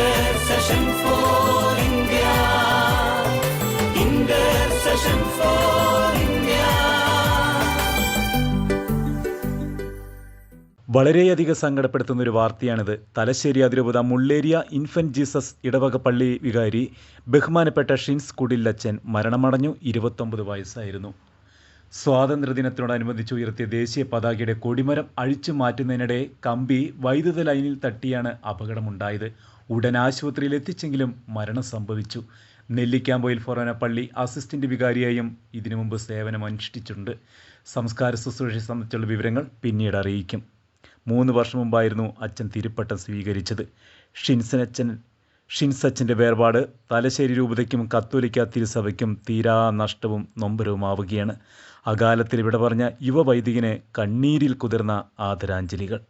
Intercession for India. Intercession for India. വളരെയധികം സങ്കടപ്പെടുത്തുന്ന ഒരു വാർത്തയാണിത് തലശ്ശേരി അതിരൂപത മുള്ളേരിയ ഇൻഫന്റ് ജീസസ് ഇടവക പള്ളി വികാരി ബഹുമാനപ്പെട്ട ഷിൻസ് കുടില്ലച്ചൻ മരണമടഞ്ഞു ഇരുപത്തൊമ്പത് വയസ്സായിരുന്നു സ്വാതന്ത്ര്യദിനത്തോടനുബന്ധിച്ച് ഉയർത്തിയ ദേശീയ പതാകയുടെ കൊടിമരം അഴിച്ചു മാറ്റുന്നതിനിടെ കമ്പി വൈദ്യുത ലൈനിൽ തട്ടിയാണ് അപകടമുണ്ടായത്. ഉടൻ ആശുപത്രിയിൽ എത്തിച്ചെങ്കിലും മരണം സംഭവിച്ചു. നെല്ലിക്കാമ്പൊയിൽ ഫൊറോന പള്ളി അസിസ്റ്റന്റ് വികാരിയായും ഇതിനു മുമ്പ് സേവനം അനുഷ്ഠിച്ചിട്ടുണ്ട് സംസ്കാര ശുശ്രൂഷയെ സംബന്ധിച്ചുള്ള വിവരങ്ങൾ പിന്നീട് അറിയിക്കും. മൂന്ന് വർഷം മുമ്പായിരുന്നു അച്ഛൻ തിരുപ്പട്ടം സ്വീകരിച്ചത്. ഷിൻസനച്ഛൻ ഷിൻസച്ചന്റെ വേർപാട് തലശ്ശേരി രൂപതയ്ക്കും കത്തോലിക്ക തിരുസഭയ്ക്കും തീരാ നഷ്ടവും നൊമ്പരവുമാവുകയാണ്. അകാലത്തിൽ ഇവിടെ പറഞ്ഞ യുവവൈദികന് കണ്ണീരിൽ കുതിർന്ന ആദരാഞ്ജലികൾ.